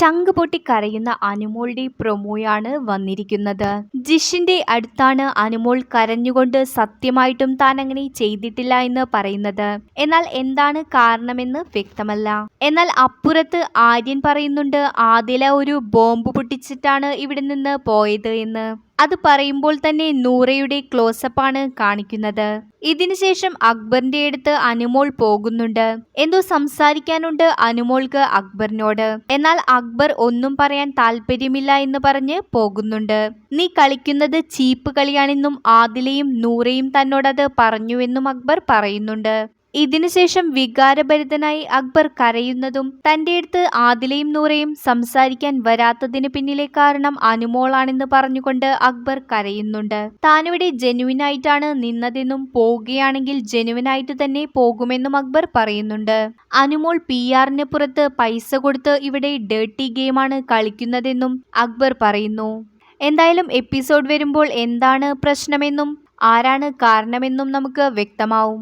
ചങ്ക് പൊട്ടി കരയുന്ന അനുമോളുടെ പ്രൊമോയാണ് വന്നിരിക്കുന്നത്. ജിഷിന്റെ അടുത്താണ് അനുമോൾ കരഞ്ഞുകൊണ്ട് സത്യമായിട്ടും താൻ അങ്ങനെ ചെയ്തിട്ടില്ല എന്ന് പറയുന്നത്. എന്നാൽ എന്താണ് കാരണമെന്ന് വ്യക്തമല്ല. എന്നാൽ അപ്പുറത്ത് ആര്യൻ പറയുന്നുണ്ട് ആദില ഒരു ബോംബ് പൊട്ടിച്ചിട്ടാണ് ഇവിടെ നിന്ന് പോയത് എന്ന്. അത് പറയുമ്പോൾ തന്നെ നൂറയുടെ ക്ലോസപ്പ് ആണ് കാണിക്കുന്നത്. ഇതിനുശേഷം അക്ബറിന്റെ അടുത്ത് അനുമോൾ പോകുന്നുണ്ട്. എന്തോ സംസാരിക്കാനുണ്ട് അനുമോൾക്ക് അക്ബറിനോട്. എന്നാൽ അക്ബർ ഒന്നും പറയാൻ താല്പര്യമില്ല എന്ന് പറഞ്ഞ് പോകുന്നുണ്ട്. നീ കളിക്കുന്നത് ചീപ്പ് കളിയാണെന്നും ആദിലയും നൂറയും തന്നോടത് പറഞ്ഞുവെന്നും അക്ബർ പറയുന്നുണ്ട്. ഇതിനുശേഷം വികാരഭരിതനായി അക്ബർ കരയുന്നതും തന്റെ അടുത്ത് ആദിലയും നൂറയും സംസാരിക്കാൻ വരാത്തതിന് പിന്നിലെ കാരണം അനുമോളാണെന്ന് പറഞ്ഞുകൊണ്ട് അക്ബർ കരയുന്നുണ്ട്. താനിവിടെ ജെനുവിനായിട്ടാണ് നിന്നതെന്നും പോവുകയാണെങ്കിൽ ജെനുവിനായിട്ട് തന്നെ പോകുമെന്നും അക്ബർ പറയുന്നുണ്ട്. അനുമോൾ പി ആറിന് പുറത്ത് പൈസ കൊടുത്ത് ഇവിടെ ഡേർട്ടി ഗെയിമാണ് കളിക്കുന്നതെന്നും അക്ബർ പറയുന്നു. എന്തായാലും എപ്പിസോഡ് വരുമ്പോൾ എന്താണ് പ്രശ്നമെന്നും ആരാണ് കാരണമെന്നും നമുക്ക് വ്യക്തമാവും.